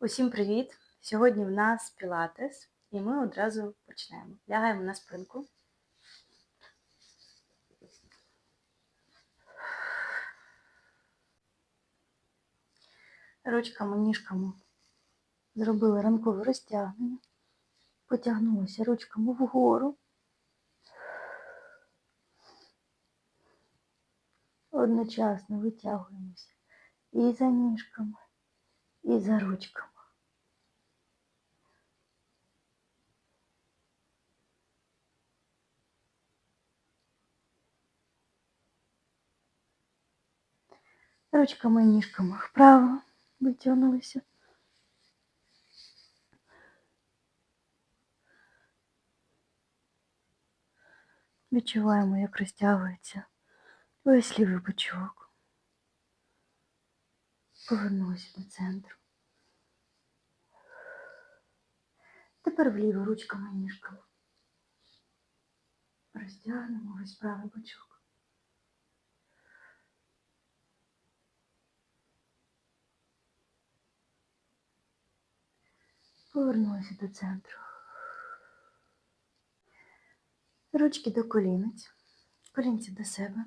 Усім привіт! Сьогодні в нас пілатес, і ми одразу почнемо. Лягаємо на спинку. Ручками, ніжками зробили ранкове розтягнення. Потягнулися ручками вгору. Одночасно витягуємося і за ніжками, і за ручками. Ручками і ніжками вправо витягнулися. Відчуваємо, як розтягується весь лівий бочок. Повернулися до центру. Тепер вліво ручками ніжками. Розтягнемо весь правий бочок. Повернулися до центру. Ручки до колінець, колінці до себе.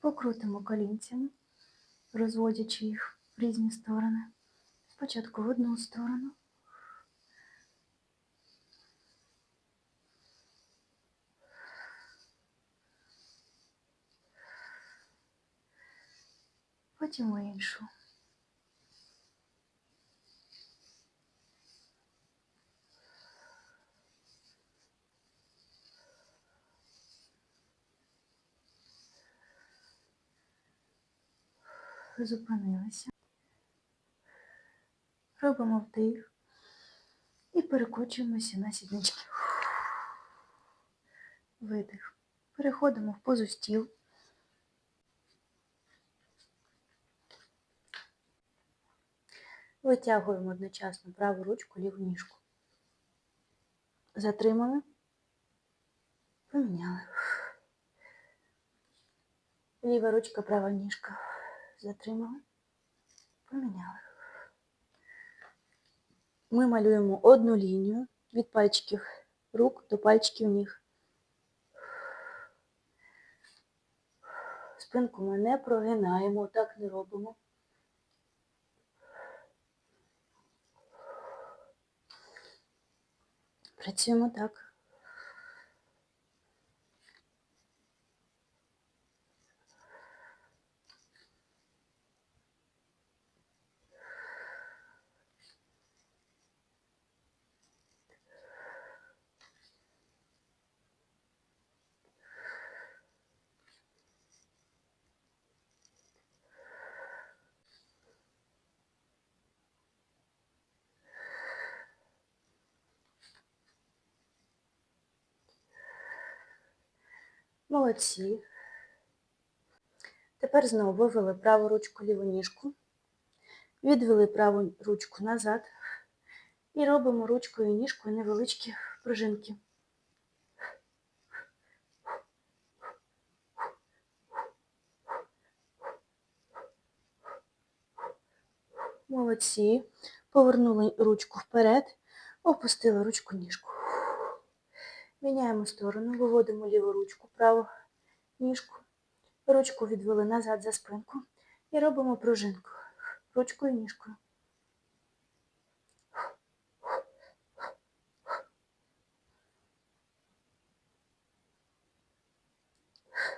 Покрутимо колінцями, розводячи їх в різні сторони. Спочатку в одну сторону. Потім в іншу. Зупинилися. Робимо вдих і перекочуємося на сіднички. Видих. Переходимо в позу стіл. Витягуємо одночасно праву ручку, ліву ніжку. Затримали. Поміняли. Ліва ручка, права ніжка. Затримали. Поміняли. Ми малюємо одну лінію від пальчиків рук до пальчиків ніг. Спинку ми не прогинаємо, так не робимо. Працюємо так. Молодці. Тепер знову вивели праву ручку ліву ніжку, відвели праву ручку назад і робимо ручкою і ніжкою невеличкі пружинки. Молодці. Повернули ручку вперед, опустили ручку ніжку. Міняємо сторону, виводимо ліву ручку, праву ніжку, ручку відвели назад за спинку і робимо пружинку ручкою ніжкою.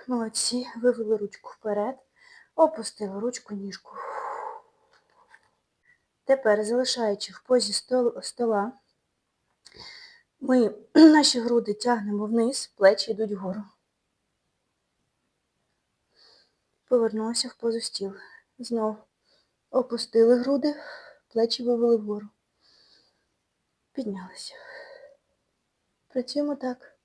Молодці, вивели ручку вперед, опустили ручку ніжку. Тепер, залишаючи в позі стола, ми наші груди тягнемо вниз, плечі йдуть вгору. Повернулися в позу стіл. Знов опустили груди, плечі вивели вгору. Піднялися. Працюємо так.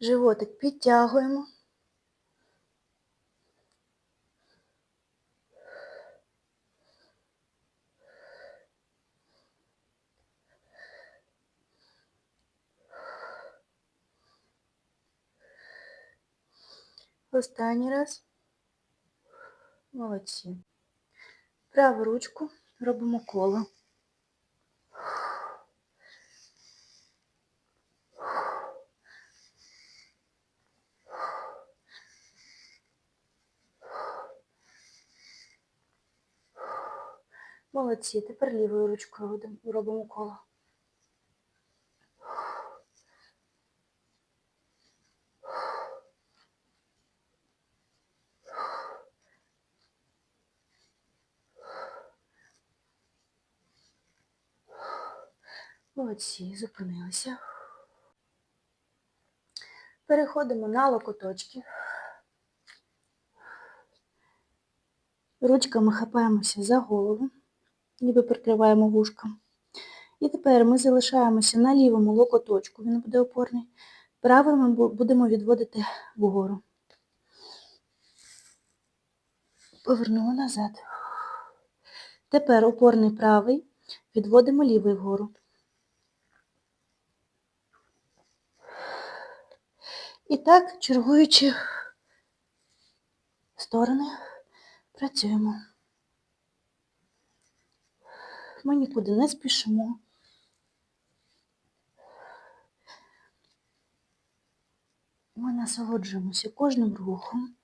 Животик підтягуємо. Останній раз. Молодці. Праву ручку робимо коло. Молодці. Тепер лівою ручкою робимо- коло. Молодці, зупинилися. Переходимо на локоточки. Ручками хапаємося за голову, ніби прикриваємо вушка. І тепер ми залишаємося на лівому локоточку, він буде опорний. Правий ми будемо відводити вгору. Повернули назад. Тепер опорний правий, відводимо лівий вгору. І так, чергуючи сторони, працюємо. Ми нікуди не спішимо. Ми насолоджуємося кожним рухом.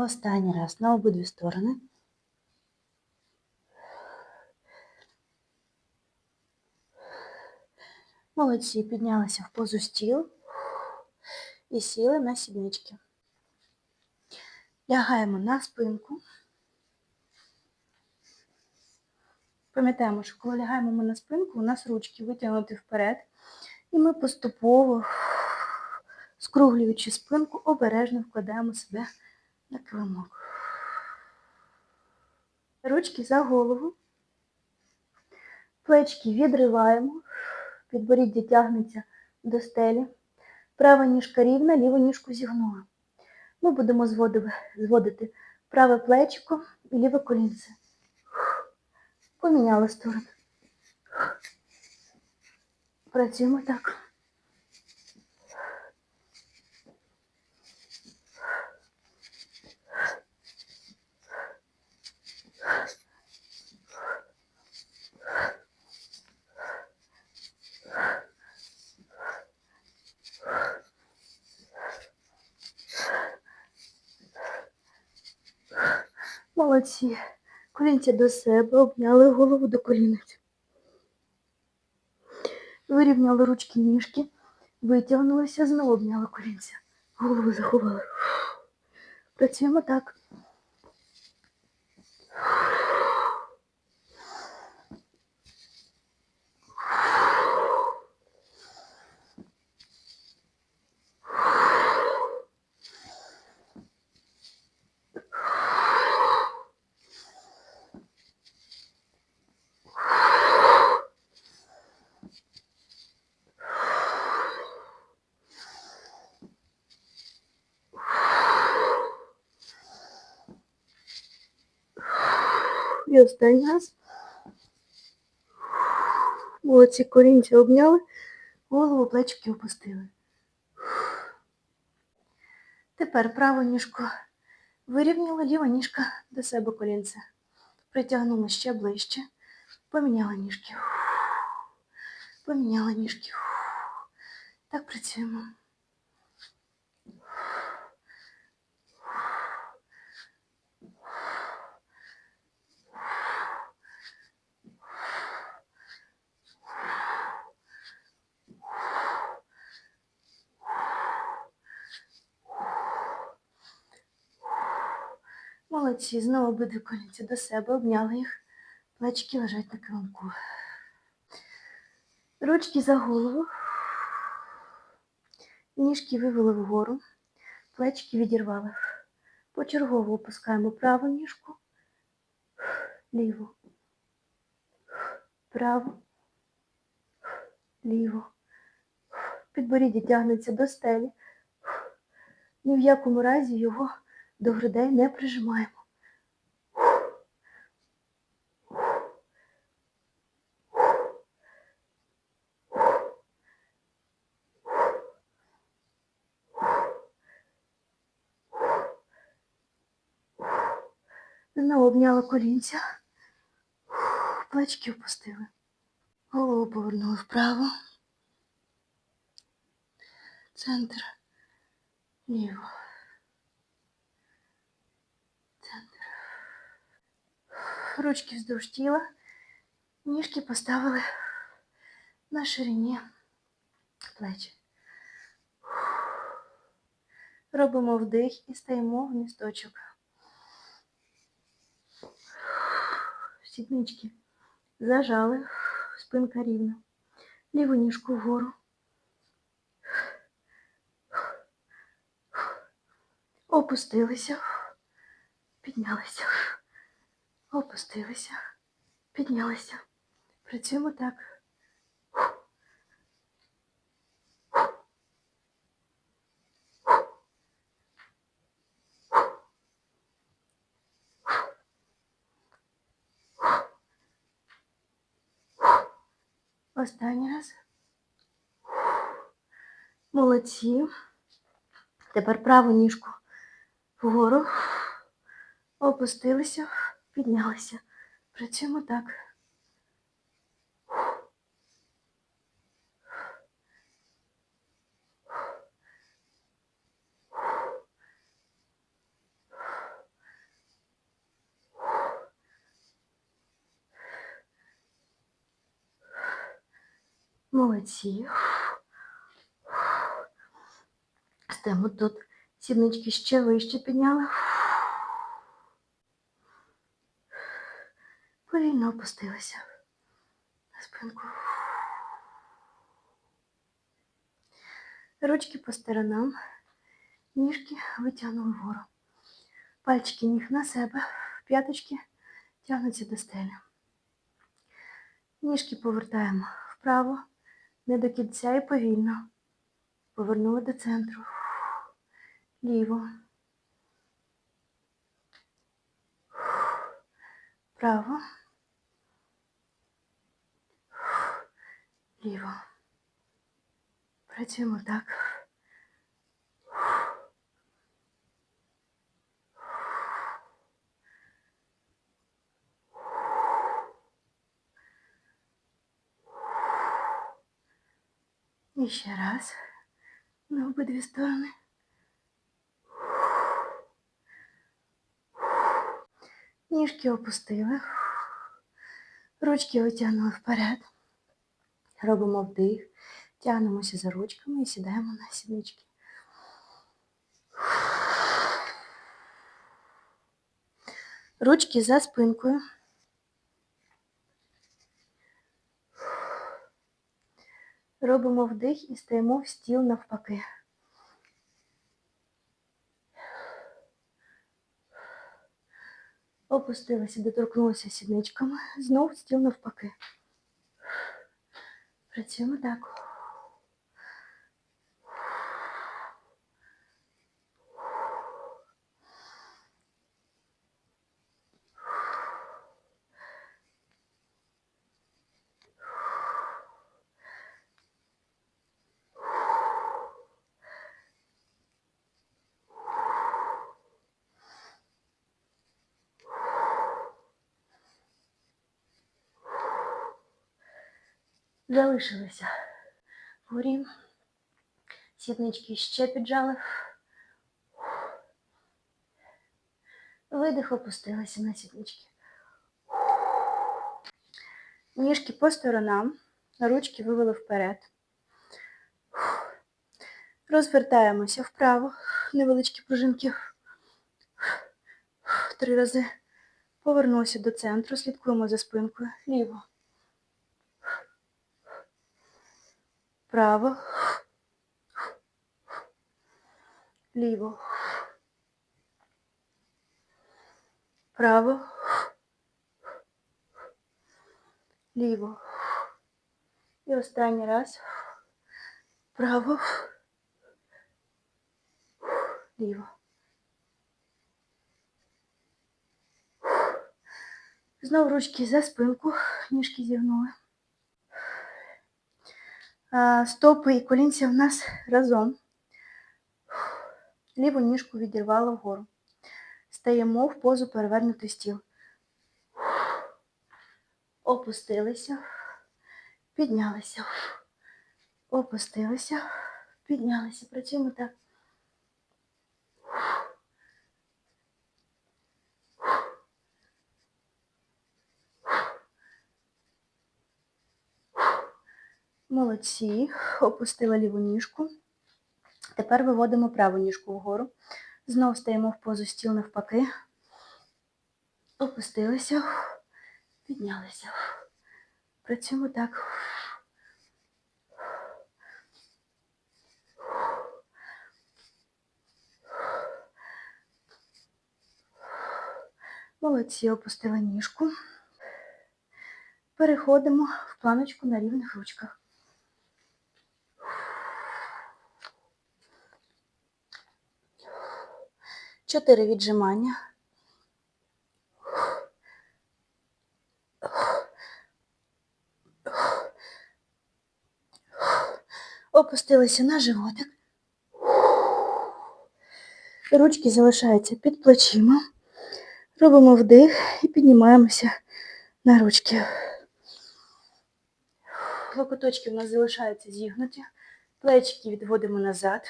Останній раз на обидві сторони. Молодці, піднялися в позу стіл і сіли на сіднички. Лягаємо на спинку. Пам'ятаємо, що коли лягаємо ми на спинку, у нас ручки витягнуті вперед, і ми поступово, скруглюючи спинку, обережно вкладаємо себе на килимок. Ручки за голову. Плечки відриваємо. Підборіддя тягнеться до стелі. Права ніжка рівна, ліву ніжку зігнула. Ми будемо зводити, праве плечико і ліве колінце. Поміняли сторону. Працюємо так. Молодці. Колінця до себе, обняли голову до колінець. Вирівняли ручки ніжки, витягнулися, знову обняли колінця. Голову заховали. Працюємо так. І останній раз. Молодці корінця обняли, голову плечики опустили. Тепер праву ніжку вирівняла, ліва ніжка до себе колінце. Притягнула ще ближче. Поміняла ніжки. Поміняла ніжки. Так працюємо. Молодці, знову обидві колінці до себе, обняли їх. Плечики лежать на килимку. Ручки за голову. Ніжки вивели вгору. Плечики відірвали. Почергово опускаємо праву ніжку, ліву, праву, ліву. Підборіддя тягнеться до стелі. Ні в якому разі його до грудей не прижимаємо. Знову обняла колінця. Плечки опустили. Голову повернули вправо. Центр. Ліво. Центр. Ручки вздовж тіла. Ніжки поставили на ширині плеч. Робимо вдих і стаємо в місточок. Сіднички зажали, спинка рівна. Ліву ніжку вгору. Опустилися, піднялися. Опустилися, піднялися. Працюємо так. Останній раз. Молодці. Тепер праву ніжку вгору. Опустилися, піднялися. Працюємо так. Молодці. Стемо тут. Сіднички ще вище підняли. Повільно опустилися на спинку. Ручки по сторонам, ніжки витягнули вгору. Пальчики ніг на себе, п'яточки тягнуться до стелі. Ніжки повертаємо вправо, не до кінця і повільно. Повернули до центру. Ліво. Право. Ліво. Працюємо так. І ще раз. На обидві сторони. Ніжки опустили. Ручки витягнули вперед. Робимо вдих. Тягнемося за ручками і сідаємо на сіднички. Ручки за спинкою. Робимо вдих і стаємо в стіл навпаки. Опустилися, доторкнулася сідничками. Знов стіл навпаки. Працюємо так. Залишилися вгорі. Сіднички ще піджали. Видих опустилися на сіднички. Ніжки по сторонам, ручки вивели вперед. Розвертаємося вправо, невеличкі пружинки. Три рази. Повернулися до центру, слідкуємо за спинкою. Ліво. Право. Ліво. Право. Ліво. І останній раз. Вправо. Ліво. Знову ручки за спинку, ніжки зігнули. Стопи і колінці в нас разом. Ліву ніжку відірвала вгору. Стаємо в позу перевернутий стіл. Опустилися, піднялися. Опустилися, піднялися. Працюємо так. Молодці. Опустила ліву ніжку. Тепер виводимо праву ніжку вгору. Знову стаємо в позу стіл навпаки. Опустилися, піднялися. Працюємо так. Молодці, опустила ніжку. Переходимо в планочку на рівних ручках. Чотири віджимання. Опустилися на животик. Ручки залишаються під плечима. Робимо вдих і піднімаємося на ручки. Локоточки в нас залишаються зігнуті. Плечики відводимо назад.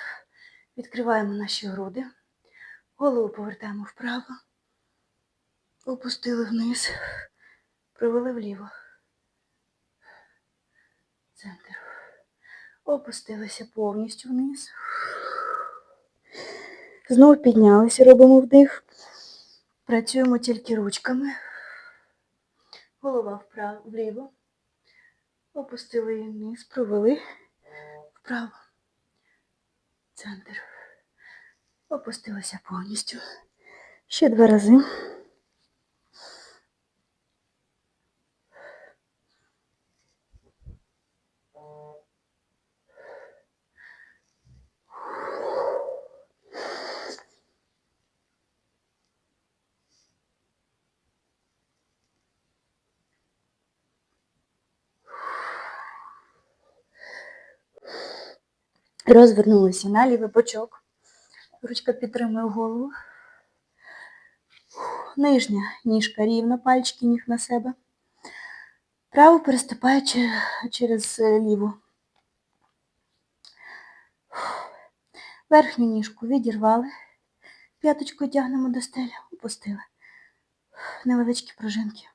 Відкриваємо наші груди. Голову повертаємо вправо. Опустили вниз. Провели вліво. Центр. Опустилися повністю вниз. Знову піднялися, робимо вдих. Працюємо тільки ручками. Голова вправо, вліво. Опустили її вниз, провели вправо. Центр. Опустилися повністю. Ще два рази. Розвернулися на лівий бочок. Ручка підтримує голову. Нижня ніжка рівна, пальчики ніг на себе. Право переступаючи через е, ліву. Верхню ніжку відірвали. П'яточку тягнемо до стелі, опустили. Невеличкі пружинки.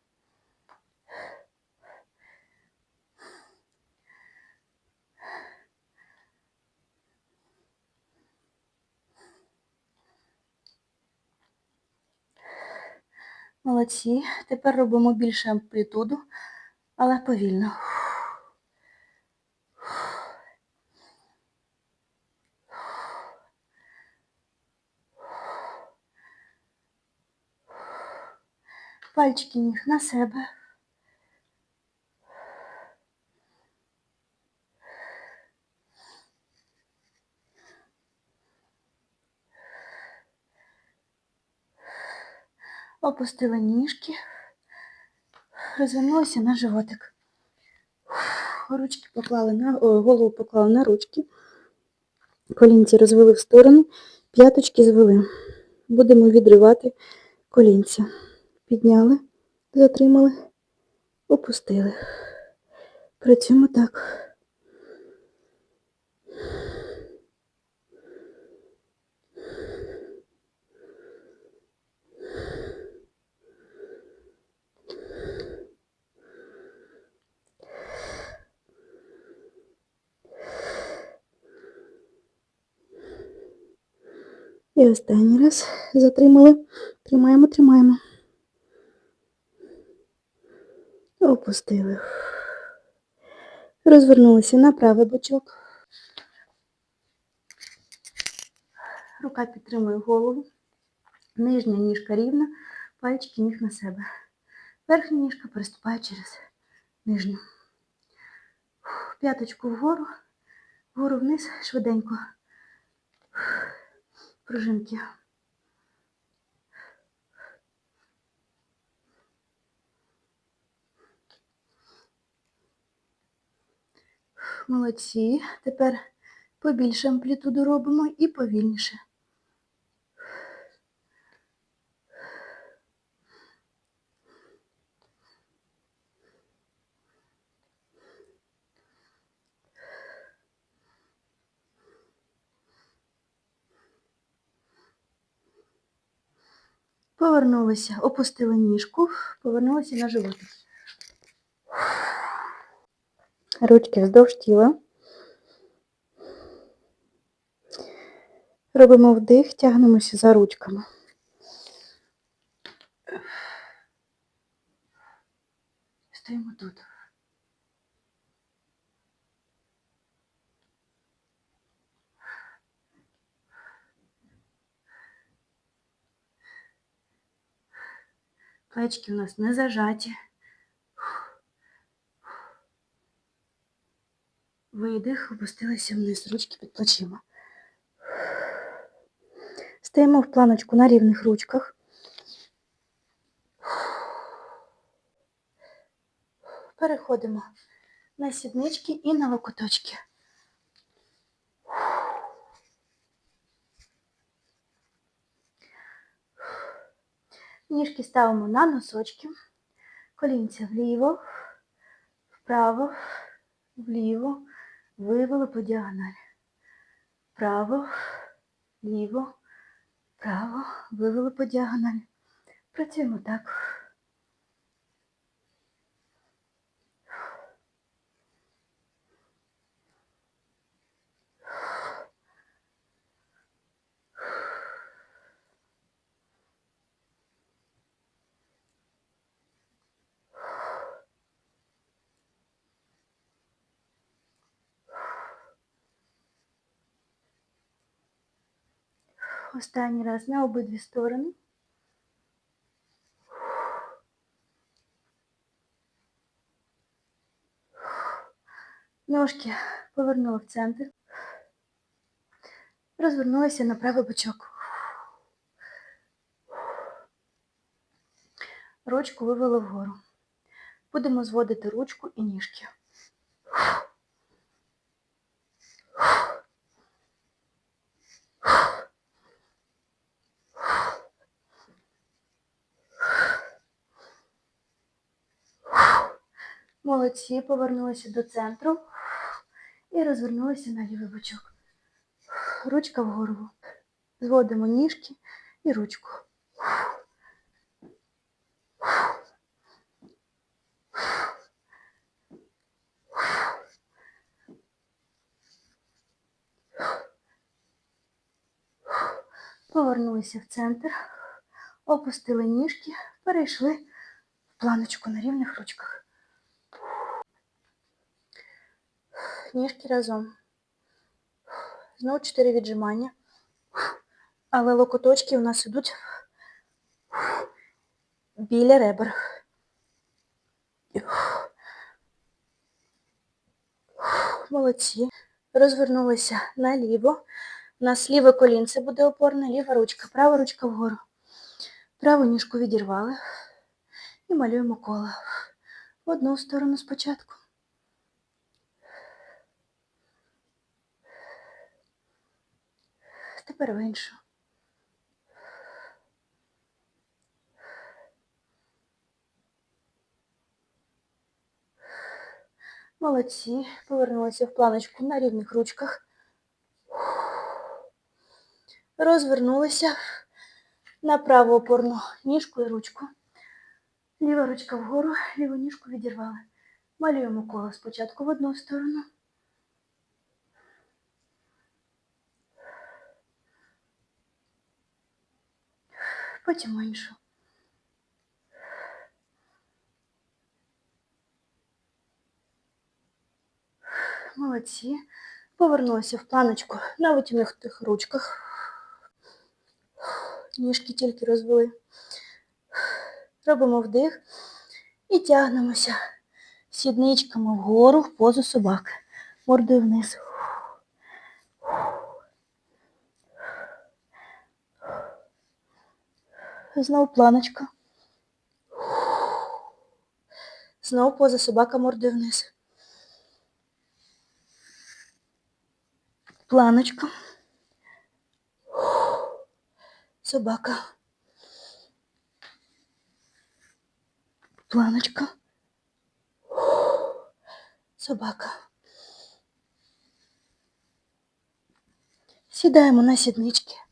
Молодці. Тепер робимо більше амплітуду, але повільно. Пальчики ніг на себе. Опустили ніжки. Розвернулися на животик. Ручки поклали на, о, голову поклали на ручки. Колінці розвели в сторону, п'яточки звели. Будемо відривати колінця. Підняли, затримали, опустили. Працюємо так. І останній раз затримали. Тримаємо, тримаємо. Опустили. Розвернулися на правий бочок. Рука підтримує голову. Нижня ніжка рівна, пальчики ніг на себе. Верхня ніжка переступає через нижню. П'яточку вгору, Вгору вниз, швиденько. Пружинки. Молодці. Тепер побільше амплітуду робимо і повільніше. Повернулися, опустили ніжку, повернулися на животик. Ручки вздовж тіла. Робимо вдих, тягнемося за ручками. Стоїмо тут. Плечки у нас не зажаті. Видих, опустилися вниз, ручки під плечима. Стоїмо в планочку на рівних ручках. Переходимо на сіднички і на локоточки. Ніжки ставимо на носочки, колінця вліво, вправо, вліво, вивели по діагоналі. Право, ліво, право, вивели по діагоналі. Працюємо так. Останній раз на обидві сторони. Ножки повернули в центр. Розвернулися на правий бочок. Ручку вивели вгору. Будемо зводити ручку і ніжки. Молодці, повернулися до центру і розвернулися на лівий бочок. Ручка вгору. Зводимо ніжки і ручку. Повернулися в центр, опустили ніжки, перейшли в планочку на рівних ручках. Ніжки разом. Знову чотири віджимання. Але локоточки у нас ідуть біля ребер. Молодці. Розвернулися наліво. У нас ліве колінце буде опорне, ліва ручка, права ручка вгору. Праву ніжку відірвали. І малюємо коло. В одну сторону спочатку. Тепер в іншу. Молодці. Повернулися в планочку на рівних ручках. Розвернулися на праву опорну ніжку і ручку. Ліва ручка вгору, ліву ніжку відірвали. Малюємо коло спочатку в одну сторону. Потім іншу. Молодці. Повернулися в планочку на витягнутих ручках. Ніжки тільки розвели. Робимо вдих і тягнемося сідничками вгору в позу собаки. Мордою вниз. Знову планочка. Знову поза собака мордою вниз. Планочка. Собака. Планочка. Собака. Сідаємо на сіднички.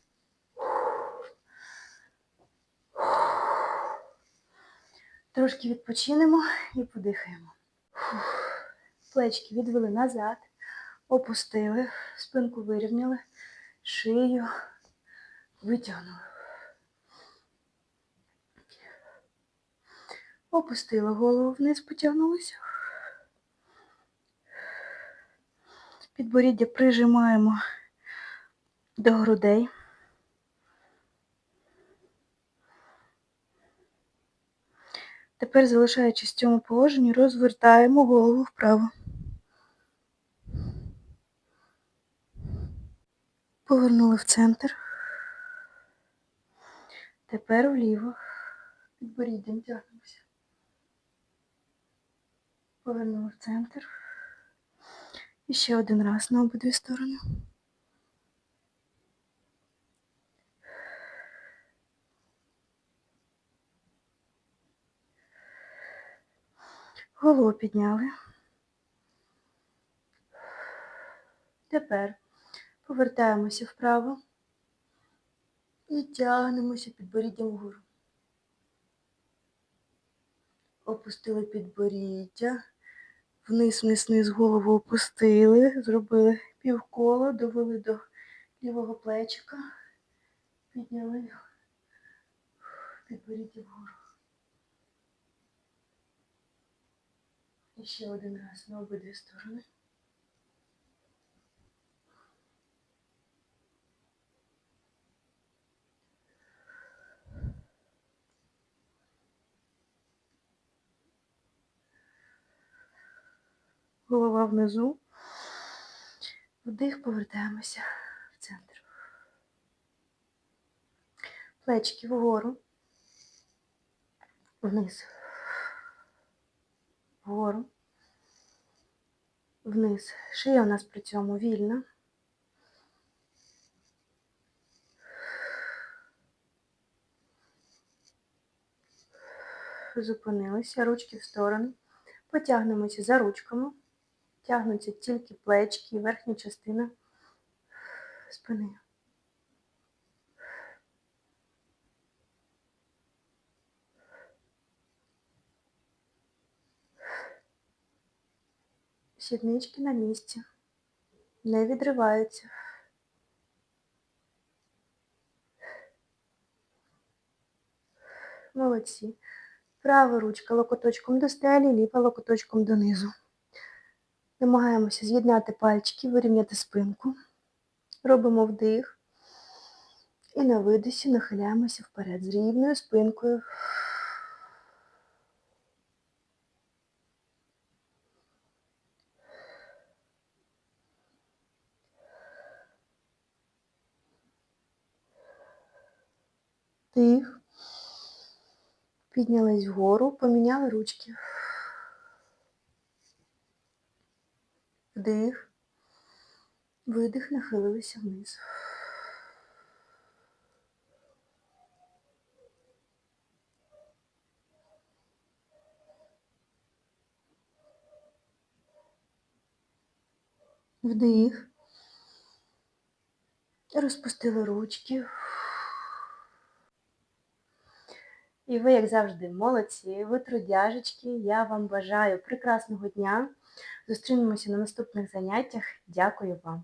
Трошки відпочинемо і подихаємо. Плечки відвели назад, опустили, спинку вирівняли, шию витягнули. Опустили голову вниз, потягнулися. Підборіддя прижимаємо до грудей. Тепер, залишаючись в цьому положенні, розвертаємо голову вправо. Повернули в центр. Тепер вліво. Підборіддям тягнемося. Повернули в центр. І ще один раз на обидві сторони. Голову підняли. Тепер повертаємося вправо і тягнемося підборіддям вгору. Опустили підборіддя, вниз, вниз, вниз голову опустили, зробили півколо, довели до лівого плечика, підняли підборіддя вгору. І один раз на обидві сторони. Голова внизу. Вдих, повертаємося в центр. Плечки вгору. Вниз. Вгору. Вниз. Шия у нас при цьому вільна. Зупинилися, ручки в сторону. Потягнемося за ручками. Тягнуться тільки плечки і верхня частина спини. Сіднички на місці. Не відриваються. Молодці. Права ручка локоточком до стелі, ліва локоточком донизу. Намагаємося з'єднати пальчики, вирівняти спинку. Робимо вдих. І на видисі нахиляємося вперед з рівною спинкою. Вдих. Піднялись вгору, поміняли ручки. Вдих. Видих, нахилилися вниз. Вдих. Розпустили ручки. І ви, як завжди, молодці, ви трудяжечки. Я вам бажаю прекрасного дня. Зустрінемося на наступних заняттях. Дякую вам.